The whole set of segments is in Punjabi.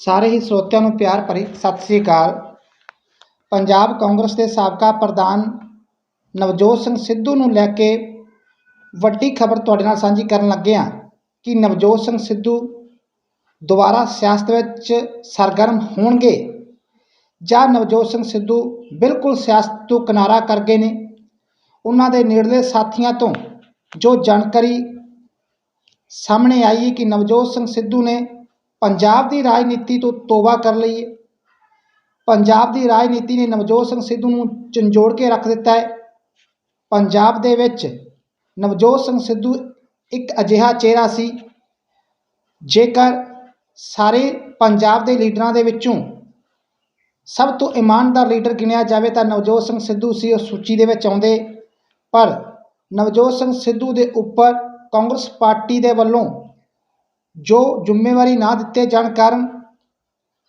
ਸਾਰੇ ਹੀ ਸਰੋਤਿਆਂ ਨੂੰ ਪਿਆਰ ਭਰੀ ਸਤਿ ਸ੍ਰੀ ਅਕਾਲ। ਪੰਜਾਬ ਕਾਂਗਰਸ ਦੇ ਸਾਬਕਾ ਪ੍ਰਧਾਨ ਨਵਜੋਤ ਸਿੰਘ ਸਿੱਧੂ ਨੂੰ ਲੈ ਕੇ ਵੱਡੀ ਖਬਰ ਤੁਹਾਡੇ ਨਾਲ ਸਾਂਝੀ ਕਰਨ ਲੱਗੇ ਹਾਂ ਕਿ ਨਵਜੋਤ ਸਿੰਘ ਸਿੱਧੂ ਦੁਬਾਰਾ ਸਿਆਸਤ ਵਿੱਚ ਸਰਗਰਮ ਹੋਣਗੇ ਜਾਂ ਨਵਜੋਤ ਸਿੰਘ ਸਿੱਧੂ ਬਿਲਕੁਲ ਸਿਆਸਤ ਤੋਂ ਕਿਨਾਰਾ ਕਰ ਗਏ ਨੇ। ਉਹਨਾਂ ਦੇ ਨੇੜਲੇ ਸਾਥੀਆਂ ਤੋਂ ਜੋ ਜਾਣਕਾਰੀ ਸਾਹਮਣੇ ਆਈ ਕਿ ਨਵਜੋਤ ਸਿੰਘ ਸਿੱਧੂ ਨੇ ਪੰਜਾਬ ਦੀ ਰਾਜਨੀਤੀ ਤੋਂ ਤੋਬਾ ਕਰ ਲਈ ਹੈ ਪੰਜਾਬ ਦੀ ਰਾਜਨੀਤੀ ਨੇ ਨਵਜੋਤ ਸਿੰਘ ਸਿੱਧੂ ਨੂੰ ਚੰਜੋੜ ਕੇ ਰੱਖ ਦਿੱਤਾ ਹੈ। ਪੰਜਾਬ ਦੇ ਵਿੱਚ ਨਵਜੋਤ ਸਿੰਘ ਸਿੱਧੂ ਇੱਕ ਅਜਿਹਾ ਚਿਹਰਾ ਸੀ, ਜੇਕਰ ਸਾਰੇ ਪੰਜਾਬ ਦੇ ਲੀਡਰਾਂ ਦੇ ਵਿੱਚੋਂ ਸਭ ਤੋਂ ਇਮਾਨਦਾਰ ਲੀਡਰ ਗਿਣਿਆ ਜਾਵੇ ਤਾਂ ਨਵਜੋਤ ਸਿੰਘ ਸਿੱਧੂ ਸੀ, ਉਹ ਸੂਚੀ ਦੇ ਵਿੱਚ ਆਉਂਦੇ। ਪਰ ਨਵਜੋਤ ਸਿੰਘ ਸਿੱਧੂ ਦੇ ਉੱਪਰ ਕਾਂਗਰਸ ਪਾਰਟੀ ਦੇ ਵੱਲੋਂ ਜੋ ਜ਼ਿੰਮੇਵਾਰੀ ਨਾ ਦਿੱਤੇ ਜਾਣ ਕਾਰਨ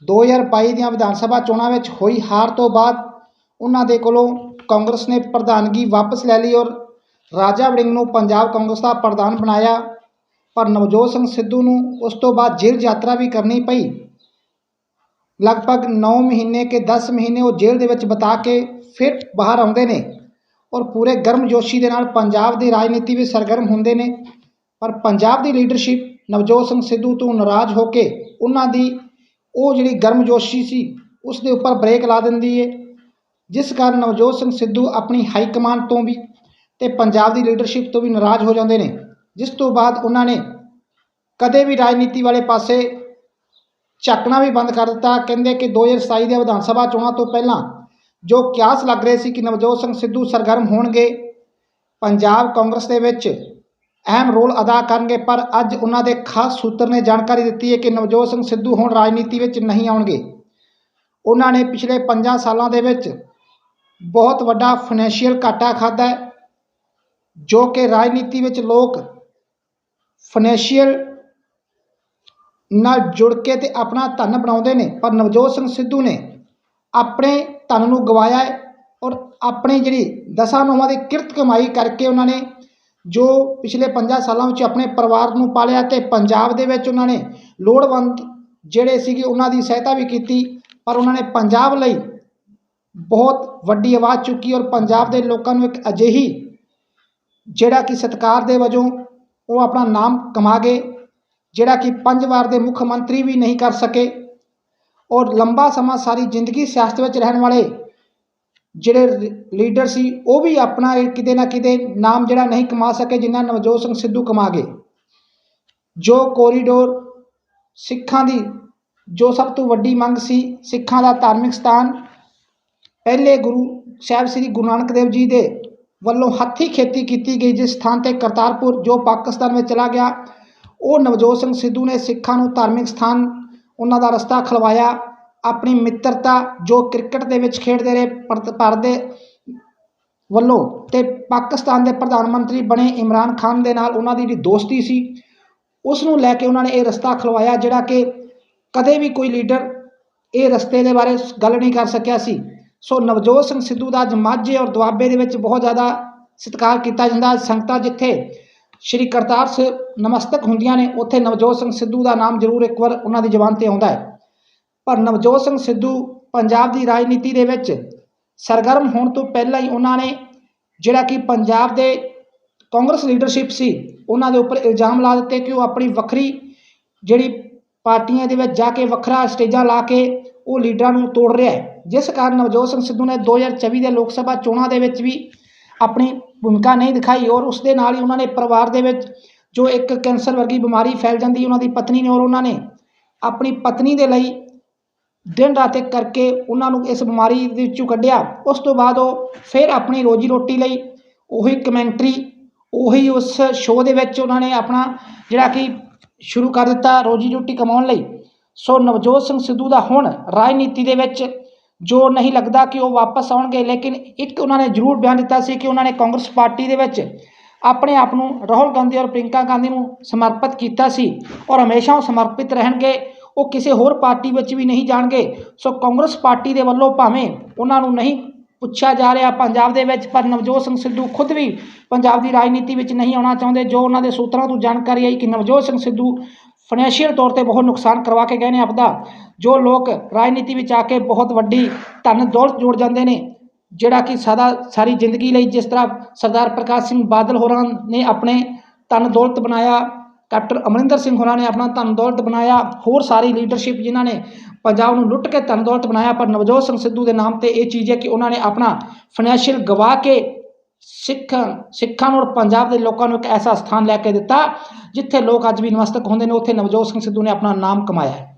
2022 ਦੀਆਂ ਵਿਧਾਨ ਸਭਾ ਚੋਣਾਂ ਵਿੱਚ ਹੋਈ ਹਾਰ ਤੋਂ ਬਾਅਦ ਉਹਨਾਂ ਦੇ ਕੋਲੋਂ ਕਾਂਗਰਸ ਨੇ ਪ੍ਰਧਾਨਗੀ ਵਾਪਸ ਲੈ ਲਈ ਔਰ ਰਾਜਾ ਵੜਿੰਗ ਨੂੰ ਪੰਜਾਬ ਕਾਂਗਰਸ ਦਾ ਪ੍ਰਧਾਨ ਬਣਾਇਆ। ਪਰ ਨਵਜੋਤ ਸਿੰਘ ਸਿੱਧੂ ਨੂੰ ਉਸ ਤੋਂ ਬਾਅਦ ਜੇਲ੍ਹ ਯਾਤਰਾ ਵੀ ਕਰਨੀ ਪਈ। ਲਗਭਗ 9 ਮਹੀਨੇ ਕੇ 10 ਮਹੀਨੇ ਉਹ ਜੇਲ੍ਹ ਦੇ ਵਿੱਚ ਬਿਤਾ ਕੇ ਫਿਰ ਬਾਹਰ ਆਉਂਦੇ ਨੇ ਔਰ ਪੂਰੇ ਗਰਮਜੋਸ਼ੀ ਦੇ ਨਾਲ ਪੰਜਾਬ ਦੀ ਰਾਜਨੀਤੀ ਵਿੱਚ ਸਰਗਰਮ ਹੁੰਦੇ ਨੇ। ਪਰ ਪੰਜਾਬ ਦੀ ਲੀਡਰਸ਼ਿਪ ਨਵਜੋਤ ਸਿੰਘ ਸਿੱਧੂ ਤੋਂ ਨਾਰਾਜ਼ ਹੋ ਕੇ ਉਹਨਾਂ ਦੀ ਉਹ ਜਿਹੜੀ ਗਰਮਜੋਸ਼ੀ ਸੀ ਉਸ ਦੇ ਉੱਪਰ ਬ੍ਰੇਕ ਲਾ ਦਿੰਦੀ ਹੈ ਜਿਸ ਕਾਰਨ ਨਵਜੋਤ ਸਿੰਘ ਸਿੱਧੂ ਆਪਣੀ ਹਾਈ ਕਮਾਂਡ ਤੋਂ ਵੀ ਤੇ ਪੰਜਾਬ ਦੀ ਲੀਡਰਸ਼ਿਪ ਤੋਂ ਵੀ ਨਾਰਾਜ਼ ਹੋ ਜਾਂਦੇ ਨੇ। ਜਿਸ ਤੋਂ ਬਾਅਦ ਉਹਨਾਂ ਨੇ ਕਦੇ ਵੀ ਰਾਜਨੀਤੀ ਵਾਲੇ ਪਾਸੇ ਝਾਕਣਾ ਵੀ ਬੰਦ ਕਰ ਦਿੱਤਾ। ਕਹਿੰਦੇ ਕਿ 2027 ਦੇ ਵਿਧਾਨ ਸਭਾ ਚੋਣਾਂ ਤੋਂ ਪਹਿਲਾਂ ਜੋ ਕਿਆਸ ਲੱਗ ਰਹੇ ਸੀ ਕਿ ਨਵਜੋਤ ਸਿੰਘ ਸਿੱਧੂ ਸਰਗਰਮ ਹੋਣਗੇ, ਪੰਜਾਬ ਕਾਂਗਰਸ ਦੇ ਵਿੱਚ ਅਹਿਮ ਰੋਲ ਅਦਾ ਕਰਨਗੇ, ਪਰ ਅੱਜ ਉਹਨਾਂ ਦੇ ਖਾਸ ਸੂਤਰ ਨੇ ਜਾਣਕਾਰੀ ਦਿੱਤੀ ਹੈ ਕਿ ਨਵਜੋਤ ਸਿੰਘ ਸਿੱਧੂ ਹੁਣ ਰਾਜਨੀਤੀ ਵਿੱਚ ਨਹੀਂ ਆਉਣਗੇ। ਉਹਨਾਂ ਨੇ ਪਿਛਲੇ 5 ਸਾਲਾਂ ਦੇ ਵਿੱਚ ਬਹੁਤ ਵੱਡਾ ਫਾਈਨੈਂਸ਼ੀਅਲ ਘਾਟਾ ਖਾਦਾ ਜੋ ਕਿ ਰਾਜਨੀਤੀ ਵਿੱਚ ਲੋਕ ਫਾਈਨੈਂਸ਼ੀਅਲ ਨਾਲ ਜੁੜ ਕੇ ਤੇ ਆਪਣਾ ਧਨ ਬਣਾਉਂਦੇ ਨੇ, ਪਰ ਨਵਜੋਤ ਸਿੰਘ ਸਿੱਧੂ ਨੇ ਆਪਣੇ ਧਨ ਨੂੰ ਗਵਾਇਆ ਹੈ ਔਰ ਆਪਣੀ ਜਿਹੜੀ ਦਸਾਂ ਨੌਵਾਂ ਦੀ ਕਿਰਤ ਕਮਾਈ ਕਰਕੇ ਉਹਨਾਂ ਨੇ ਜੋ ਪਿਛਲੇ ਪੰਜਾਂ ਸਾਲਾਂ ਵਿੱਚ ਆਪਣੇ ਪਰਿਵਾਰ ਨੂੰ ਪਾਲਿਆ ਤੇ ਪੰਜਾਬ ਦੇ ਵਿੱਚ ਉਹਨਾਂ ਨੇ ਲੋੜਵੰਦ ਜਿਹੜੇ ਸੀਗੇ ਉਹਨਾਂ ਦੀ ਸਹਾਇਤਾ ਵੀ ਕੀਤੀ, ਪਰ ਉਹਨਾਂ ਨੇ ਪੰਜਾਬ ਲਈ ਬਹੁਤ ਵੱਡੀ ਆਵਾਜ਼ ਚੁੱਕੀ ਔਰ ਪੰਜਾਬ ਦੇ ਲੋਕਾਂ ਨੂੰ ਇੱਕ ਅਜਿਹੀ ਜਿਹੜਾ ਕਿ ਸਤਿਕਾਰ ਦੇ ਵਜੋਂ ਉਹ ਆਪਣਾ ਨਾਮ ਕਮਾ ਗਏ, ਜਿਹੜਾ ਕਿ ਪੰਜ ਵਾਰ ਦੇ ਮੁੱਖ ਮੰਤਰੀ ਵੀ ਨਹੀਂ ਕਰ ਸਕੇ ਔਰ ਲੰਬਾ ਸਮਾਂ ਸਾਰੀ ਜ਼ਿੰਦਗੀ ਸਿਆਸਤ ਵਿੱਚ ਰਹਿਣ ਵਾਲੇ ਜਿਹੜੇ ਲੀਡਰ ਸੀ, ਉਹ ਵੀ ਆਪਣਾ ਇਹ ਕਿਤੇ ਨਾ ਕਿਤੇ ਨਾਮ ਜਿਹੜਾ ਨਹੀਂ ਕਮਾ ਸਕੇ, ਜਿੰਨਾ ਨਵਜੋਤ ਸਿੰਘ ਸਿੱਧੂ ਕਮਾ ਗਏ। ਜੋ ਕੋਰੀਡੋਰ ਸਿੱਖਾਂ ਦੀ ਜੋ ਸਭ ਤੋਂ ਵੱਡੀ ਮੰਗ ਸੀ, ਸਿੱਖਾਂ ਦਾ ਧਾਰਮਿਕ ਸਥਾਨ, ਪਹਿਲੇ ਗੁਰੂ ਸਾਹਿਬ ਸ੍ਰੀ ਗੁਰੂ ਨਾਨਕ ਦੇਵ ਜੀ ਦੇ ਵੱਲੋਂ ਹੱਥੀਂ ਖੇਤੀ ਕੀਤੀ ਗਈ, ਜਿਸ ਸਥਾਨ ਤੇ ਕਰਤਾਰਪੁਰ, ਜੋ ਪਾਕਿਸਤਾਨ ਵਿੱਚ ਚਲਾ ਗਿਆ, ਉਹ ਨਵਜੋਤ ਸਿੰਘ ਸਿੱਧੂ ਨੇ ਸਿੱਖਾਂ ਨੂੰ ਧਾਰਮਿਕ ਸਥਾਨ, ਉਹਨਾਂ ਦਾ ਰਸਤਾ ਖਲਵਾਇਆ। ਆਪਣੀ ਮਿੱਤਰਤਾ ਜੋ ਕ੍ਰਿਕਟ ਦੇ ਵਿੱਚ ਖੇਡਦੇ ਰਹੇ ਭਾਰਤ ਭਾਰਤ ਦੇ ਵੱਲੋਂ ਤੇ ਪਾਕਿਸਤਾਨ ਦੇ ਪ੍ਰਧਾਨ ਮੰਤਰੀ ਬਣੇ ਇਮਰਾਨ ਖਾਨ ਦੇ ਨਾਲ ਉਹਨਾਂ ਦੀ ਜਿਹੜੀ ਦੋਸਤੀ ਸੀ ਉਸ ਨੂੰ ਲੈ ਕੇ ਉਹਨਾਂ ਨੇ ਇਹ ਰਸਤਾ ਖਲਵਾਇਆ ਜਿਹੜਾ ਕਿ ਕਦੇ ਵੀ ਕੋਈ ਲੀਡਰ ਇਹ ਰਸਤੇ ਦੇ ਬਾਰੇ ਗੱਲ ਨਹੀਂ ਕਰ ਸਕਿਆ ਸੀ। ਸੋ ਨਵਜੋਤ ਸਿੰਘ ਸਿੱਧੂ ਦਾ ਅੱਜ ਮਾਝੇ ਔਰ ਦੁਆਬੇ ਦੇ ਵਿੱਚ ਬਹੁਤ ਜ਼ਿਆਦਾ ਸਤਿਕਾਰ ਕੀਤਾ ਜਾਂਦਾ। ਸੰਗਤਾਂ ਜਿੱਥੇ ਸ਼੍ਰੀ ਕਰਤਾਰ ਸਾਹਿਬ ਨਮਸਤਕ ਹੁੰਦੀਆਂ ਨੇ, ਉੱਥੇ ਨਵਜੋਤ ਸਿੰਘ ਸਿੱਧੂ ਦਾ ਨਾਮ ਜ਼ਰੂਰ ਇੱਕ ਵਾਰ ਉਹਨਾਂ ਦੀ ਜ਼ੁਬਾਨ ਤੇ ਆਉਂਦਾ ਹੈ। ਪਰ ਨਵਜੋਤ ਸਿੰਘ ਸਿੱਧੂ ਪੰਜਾਬ ਦੀ ਰਾਜਨੀਤੀ ਦੇ ਵਿੱਚ ਸਰਗਰਮ ਹੋਣ ਤੋਂ ਪਹਿਲਾਂ ਹੀ ਉਹਨਾਂ ਨੇ ਜਿਹੜਾ ਕਿ ਪੰਜਾਬ ਦੇ ਕਾਂਗਰਸ ਲੀਡਰਸ਼ਿਪ ਸੀ, ਉਹਨਾਂ ਦੇ ਉੱਪਰ ਇਲਜ਼ਾਮ ਲਾ ਦਿੱਤੇ ਕਿ ਉਹ ਆਪਣੀ ਵੱਖਰੀ ਜਿਹੜੀ ਪਾਰਟੀਆਂ ਦੇ ਵਿੱਚ ਜਾ ਕੇ ਵੱਖਰਾ ਸਟੇਜਾਂ ਲਾ ਕੇ ਉਹ ਲੀਡਰਾਂ ਨੂੰ ਤੋੜ ਰਿਹਾ ਹੈ। ਜਿਸ ਕਾਰਨ ਨਵਜੋਤ ਸਿੰਘ ਸਿੱਧੂ ਨੇ 2024 ਦੇ ਲੋਕ ਸਭਾ ਚੋਣਾਂ ਦੇ ਵਿੱਚ ਵੀ ਆਪਣੀ ਭੂਮਿਕਾ ਨਹੀਂ ਦਿਖਾਈ ਔਰ ਉਸ ਦੇ ਨਾਲ ਹੀ ਉਹਨਾਂ ਨੇ ਪਰਿਵਾਰ ਦੇ ਵਿੱਚ ਜੋ ਇੱਕ ਕੈਂਸਰ ਵਰਗੀ ਬਿਮਾਰੀ ਫੈਲ ਜਾਂਦੀ ਉਹਨਾਂ ਦੀ ਪਤਨੀ ਨੇ ਔਰ ਉਹਨਾਂ ਨੇ ਆਪਣੀ ਪਤਨੀ ਦੇ ਲਈ ਦਿਨ ਰਾਤ ਇੱਕ ਕਰਕੇ ਉਹਨਾਂ ਨੂੰ ਇਸ ਬਿਮਾਰੀ ਦੇ ਵਿੱਚੋਂ ਕੱਢਿਆ। ਉਸ ਤੋਂ ਬਾਅਦ ਉਹ ਫਿਰ ਆਪਣੀ ਰੋਜੀ ਰੋਟੀ ਲਈ ਉਹੀ ਕਮੈਂਟਰੀ, ਉਹੀ ਉਸ ਸ਼ੋਅ ਦੇ ਵਿੱਚ ਉਹਨਾਂ ਨੇ ਆਪਣਾ ਜਿਹੜਾ ਕਿ ਸ਼ੁਰੂ ਕਰ ਦਿੱਤਾ ਰੋਜੀ ਰੋਟੀ ਕਮਾਉਣ ਲਈ। ਸੋ ਨਵਜੋਤ ਸਿੰਘ ਸਿੱਧੂ ਦਾ ਹੁਣ ਰਾਜਨੀਤੀ ਦੇ ਵਿੱਚ ਜੋ ਨਹੀਂ ਲੱਗਦਾ ਕਿ ਉਹ ਵਾਪਸ ਆਉਣਗੇ, ਲੇਕਿਨ ਇੱਕ ਉਹਨਾਂ ਨੇ ਜ਼ਰੂਰ ਬਿਆਨ ਦਿੱਤਾ ਸੀ ਕਿ ਉਹਨਾਂ ਨੇ ਕਾਂਗਰਸ ਪਾਰਟੀ ਦੇ ਵਿੱਚ ਆਪਣੇ ਆਪ ਨੂੰ ਰਾਹੁਲ ਗਾਂਧੀ ਔਰ ਪ੍ਰਿੰਕਾ ਗਾਂਧੀ ਨੂੰ ਸਮਰਪਿਤ ਕੀਤਾ ਸੀ ਔਰ ਹਮੇਸ਼ਾ ਉਹ ਸਮਰਪਿਤ ਰਹਿਣਗੇ। ਉਹ ਕਿਸੇ ਹੋਰ ਪਾਰਟੀ ਵਿੱਚ ਵੀ ਨਹੀਂ ਜਾਣਗੇ। ਸੋ ਕਾਂਗਰਸ ਪਾਰਟੀ ਦੇ ਵੱਲੋਂ ਭਾਵੇਂ ਉਹਨਾਂ ਨੂੰ ਨਹੀਂ ਪੁੱਛਿਆ ਜਾ ਰਿਹਾ ਪੰਜਾਬ ਦੇ ਵਿੱਚ, ਪਰ ਨਵਜੋਤ ਸਿੰਘ ਸਿੱਧੂ ਖੁਦ ਵੀ ਪੰਜਾਬ ਦੀ ਰਾਜਨੀਤੀ ਵਿੱਚ ਨਹੀਂ ਆਉਣਾ ਚਾਹੁੰਦੇ, ਜੋ ਉਹਨਾਂ ਦੇ ਸੂਤਰਾਂ ਤੋਂ ਜਾਣਕਾਰੀ ਆਈ ਕਿ ਨਵਜੋਤ ਸਿੰਘ ਸਿੱਧੂ ਫਾਈਨੈਂਸ਼ੀਅਲ ਤੌਰ ਤੇ ਬਹੁਤ ਨੁਕਸਾਨ ਕਰਵਾ ਕੇ ਗਏ ਨੇ ਆਪਦਾ। ਜੋ ਲੋਕ ਰਾਜਨੀਤੀ ਵਿੱਚ ਆ ਕੇ ਬਹੁਤ ਵੱਡੀ ਧਨ ਦੌਲਤ ਜੋੜ ਜਾਂਦੇ ਨੇ, ਜਿਹੜਾ ਕਿ ਸਦਾ ਸਾਰੀ ਜ਼ਿੰਦਗੀ ਲਈ ਜਿਸ ਤਰ੍ਹਾਂ ਸਰਦਾਰ ਪ੍ਰਕਾਸ਼ ਸਿੰਘ ਬਾਦਲ ਹੋਰਾਂ ਨੇ ਆਪਣੇ ਧਨ ਦੌਲਤ ਬਣਾਇਆ ਕੈਪਟਨ ਅਮਰਿੰਦਰ ਸਿੰਘ ਹੋਰਾਂ ਨੇ ਆਪਣਾ ਧਨ ਦੌਲਤ ਬਣਾਇਆ। ਹੋਰ ਸਾਰੀ ਲੀਡਰਸ਼ਿਪ ਜਿਨ੍ਹਾਂ ਨੇ ਪੰਜਾਬ ਨੂੰ ਲੁੱਟ ਕੇ ਧਨ ਦੌਲਤ ਬਣਾਇਆ, ਪਰ ਨਵਜੋਤ ਸਿੰਘ ਸਿੱਧੂ ਦੇ ਨਾਮ ਤੇ ਇਹ ਚੀਜ਼ ਹੈ ਕਿ ਉਹਨਾਂ ਨੇ ਆਪਣਾ ਫਾਈਨੈਂਸ਼ੀਅਲ ਗਵਾ ਕੇ ਸਿੱਖ, ਸਿੱਖਾਂ ਨੂੰ ਔਰ ਪੰਜਾਬ ਦੇ ਲੋਕਾਂ ਨੂੰ ਇੱਕ ਐਸਾ ਸਥਾਨ ਲੈ ਕੇ ਦਿੱਤਾ, ਜਿੱਥੇ ਲੋਕ ਅੱਜ ਵੀ ਨਮਸਤਕ ਹੁੰਦੇ ਨੇ, ਉੱਥੇ ਨਵਜੋਤ ਸਿੰਘ ਸਿੱਧੂ ਨੇ ਆਪਣਾ ਨਾਮ ਕਮਾਇਆ ਹੈ।